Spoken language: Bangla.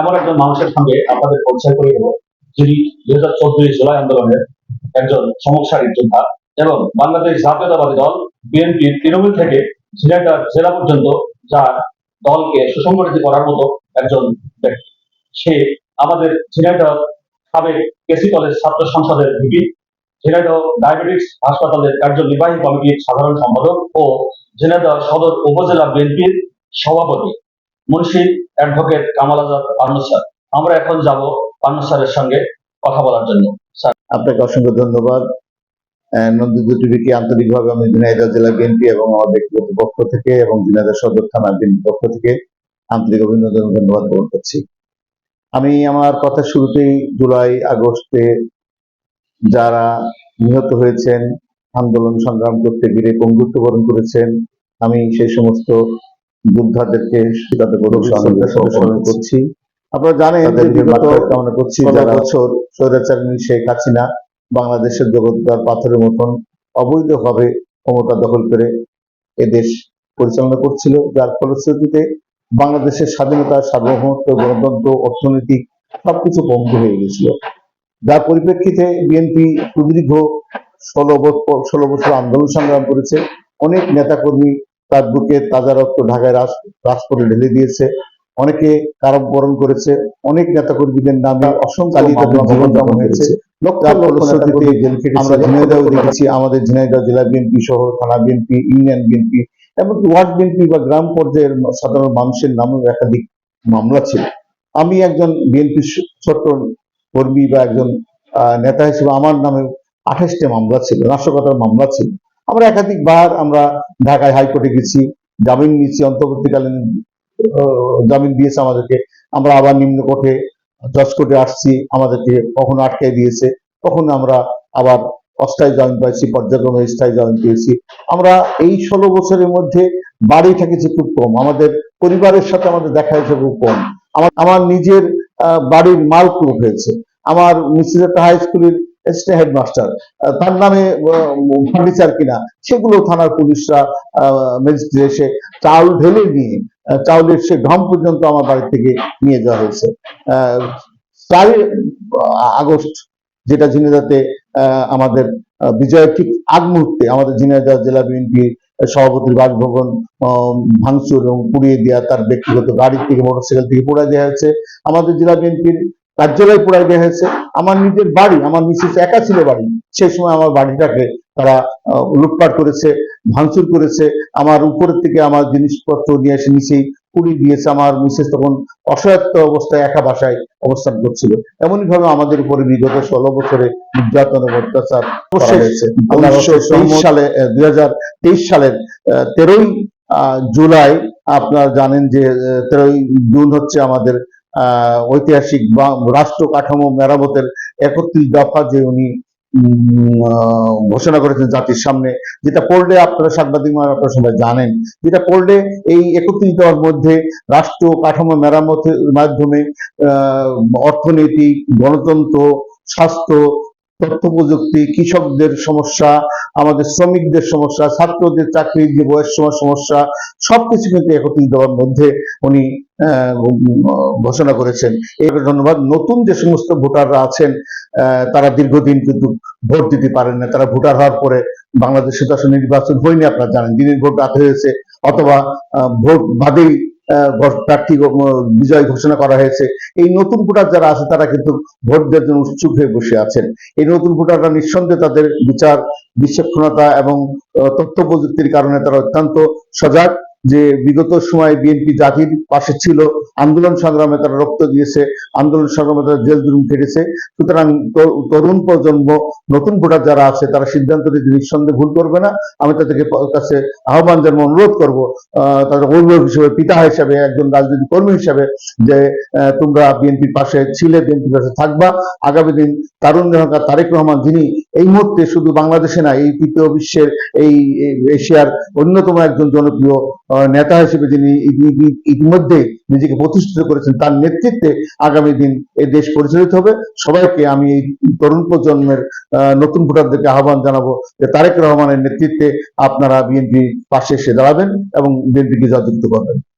এমন একজন মানুষের সঙ্গে আপনাদের পরিচয় করে দেব, যিনি দুই হাজার চোদ্দই জুলাই আন্দোলনের একজন সমসারী যোদ্ধা এবং বাংলাদেশ জাতীয়তাবাদী দল বিএনপির তৃণমূল থেকে ঝিনাইদহ জেলা পর্যন্ত যার দলকে সুসংগঠিত করার মতো একজন ব্যক্তি। সে আমাদের ঝিনাইদহ সাবেক কেসি কলেজ ছাত্র সংসদের ভিপি, ঝিনাইদহ ডায়াবেটিস হাসপাতালের কার্যনির্বাহী কমিটির সাধারণ সম্পাদক ও ঝিনাইদহ সদর উপজেলা বিএনপির সভাপতি। মুন্সি অ্যাডভোকেট কামাল আজাদ পান্নু স্যার, আমরা এখন যাব পান্নু স্যারের সঙ্গে কথা বলার জন্য। স্যার। আপনাকে অসংখ্য ধন্যবাদ। নন্দিত টিভিকে আন্তরিকভাবে আমি ঝিনাইদহ জেলা বিএনপি এবং আমার ব্যক্তিগত পক্ষ থেকে এবং ঝিনাইদহ সদর থানা বিএনপি পক্ষ থেকে আন্তরিক অভিনন্দন ধন্যবাদ গ্রহণ করছি। আমি আমার কথা শুরুতেই জুলাই আগস্টে যারা নিহত হয়েছেন, আন্দোলন সংগ্রাম করতে গিয়ে পঙ্গুত্ব বরণ করেছেন, আমি সেই সমস্ত যোদ্ধাদেরকে করছি। আপনারা জানেন যে বিগত কামনা করছি যারা বছর স্বৈরাচারিণী শেখ হাসিনা বাংলাদেশের জগৎদার পাথরের মতন অবৈধভাবে ক্ষমতা দখল করে এদেশ পরিচালনা করছিল যার ফলশ্রুতিতে বাংলাদেশের স্বাধীনতা সার্বভৌমত্ব গণতন্ত্র অর্থনৈতিক সবকিছু বন্ধ হয়ে গেছিল। যার পরিপ্রেক্ষিতে বিএনপি সুদীর্ঘ ষোলো বছর ষোলো বছর আন্দোলন সংগ্রাম করেছে। অনেক নেতাকর্মী তার বুকে তাজা রক্ত ঢাকায় রাজ রাজপথে ঢেলে দিয়েছে। অনেকে কারাবরণ করেছে অনেক নেতাকর্মীদের নামে অসংখ্য জীবন হয়েছে আমাদের ঝিনাইদহ জেলা বিএনপি সহ থানা বিএনপি ইউনিয়ন বিএনপি এমনকি ওয়ার্ড বিএনপি বা গ্রাম পর্যায়ের সাধারণ মানুষের নামে একাধিক মামলা ছিল। আমি একজন বিএনপি ছোট্ট কর্মী বা একজন নেতা হিসেবে আমার নামে আঠাশটা মামলা ছিল নাশকতার মামলা ছিল। আমরা একাধিকবার আমরা ঢাকায় হাইকোর্টে গেছি, জামিন নিয়েছি, অন্তর্বর্তীকালীন জামিন দিয়েছে আমাদেরকে। আমরা আবার নিম্ন কোর্টে জজ কোর্টে আসছি, আমাদেরকে কখনো আটকে দিয়েছে। কখনো আমরা আবার অস্থায়ী জামিন পাইছি, পর্যায়ক্রমে স্থায়ী জামিন পেয়েছি। আমরা এই ষোলো বছরের মধ্যে বাড়ি থেকেছি খুব কম। আমাদের পরিবারের সাথে আমাদের দেখা হয়েছে খুব কম। আমার আমার নিজের বাড়ির মাল খুব হয়েছে আমার মিসিস একটা হাই স্কুলের হেডমাস্টার। তার নামে ফার্নিচার কিনা, সেগুলো থানার পুলিশরা এসে চাউল ঢেলে নিয়ে চাউলের সে ঘাম পর্যন্ত আমার বাড়ি থেকে নিয়ে যাওয়া হয়েছে। চারই আগস্ট, যেটা ঝিনাইদাতে আমাদের বিজয়ের ঠিক আগ মুহূর্তে আমাদের ঝিনাইদহ জেলা বিএনপি সভাপতির বাসভবন ভাঙচুর এবং পুড়িয়ে দেওয়া তার ব্যক্তিগত গাড়ি থেকে, মোটরসাইকেল থেকে পোড়া দেওয়া হয়েছে। আমাদের জেলা বিএনপির কার্যালয় পোড়াই দেওয়া হয়েছে। আমার নিজের বাড়ি আমার মিসেস একা ছিল বাড়ি সেই সময় আমার বাড়িটাকে তারা লুটপাট করেছে ভাঙচুর করেছে। আমার উপরের থেকে আমার জিনিসপত্র নিয়ে এসে নিচেই পুড়িয়ে দিয়েছে। আমার মিসেস তখন অসহায়ত্ব অবস্থায় একা বাসায় অবস্থান করছিল। এমনই ভাবে আমাদের উপরে বিগত ষোলো বছরে নির্যাতন এবং অত্যাচার সালে দুই হাজার তেইশ সালের তেরোই জুলাই আপনারা জানেন যে তেরোই জুন হচ্ছে আমাদের ঐতিহাসিক রাষ্ট্র কাঠামো মেরামতের একত্রিশ দফা যে উনি ঘোষণা করেছেন জাতির সামনে, যেটা পড়লে আপনারা সাংবাদিক আপনারা সবাই জানেন, যেটা পড়লে এই একত্রিশ দফার মধ্যে রাষ্ট্র কাঠামো মেরামতের মাধ্যমে অর্থনৈতিক গণতন্ত্র, স্বাস্থ্য তথ্য প্রযুক্তি কৃষকদের সমস্যা, আমাদের শ্রমিকদের সমস্যা, ছাত্রদের চাকরির যে বয়স সময় সমস্যা, সবকিছু কিন্তু একত্রিশ দেওয়ার মধ্যে উনি ঘোষণা করেছেন। এই ধন্যবাদ। নতুন যে সমস্ত ভোটাররা আছেন তারা দীর্ঘদিন কিন্তু ভোট দিতে পারেন না। তারা ভোটার হওয়ার পরে বাংলাদেশে তো আসলে নির্বাচন হয়নি, আপনারা জানেন। দিনের ভোট রাতে হয়েছে, অথবা ভোট বাদেই প্রার্থী বিজয় ঘোষণা করা হয়েছে। এই নতুন ভোটার যারা আছে, তারা কিন্তু ভোট দেওয়ার জন্য উৎসুক হয়ে বসে আছেন। এই নতুন ভোটাররা নিঃসন্দেহে তাদের বিচার, বিচক্ষণতা এবং তথ্য প্রযুক্তির কারণে তারা অত্যন্ত সজাগ। যে বিগত সময় বিএনপি জাতির পাশে ছিল, আন্দোলন সংগ্রামে তারা রক্ত দিয়েছে, আন্দোলন সংগ্রামে তারা জেল জুলুম খেটেছে। সুতরাং তরুণ প্রজন্ম, নতুন ভোটার যারা আছে, তারা সিদ্ধান্ত নিতে নিঃসন্দেহে ভুল করবে না। আমি তাদেরকে কাছে আহ্বান জানাব অনুরোধ করব তাদের অভিভাবক হিসেবে, পিতা হিসেবে, একজন রাজনৈতিক কর্মী হিসেবে যে তোমরা বিএনপির পাশে ছিলে বিএনপির পাশে থাকবা। আগামী দিন তারুণ জনতা তারেক রহমান যিনি এই মুহূর্তে শুধু বাংলাদেশে না, এই তৃতীয় বিশ্বের এই এশিয়ার অন্যতম একজন জনপ্রিয় নেতা হিসেবে যিনি ইতি- ইতি- ইতিমধ্যে নিজেকে প্রতিষ্ঠিত করেছেন, তার নেতৃত্বে আগামী দিন এই দেশ পরিচালিত হবে। সবাইকে আমি এই তরুণ প্রজন্মের নতুন ভোটারদেরকে আহ্বান জানাব যে তারেক রহমানের নেতৃত্বে আপনারা বিএনপি পাশে এসে দাঁড়াবেন এবং বিএনপিকে জয়যুক্ত করবেন।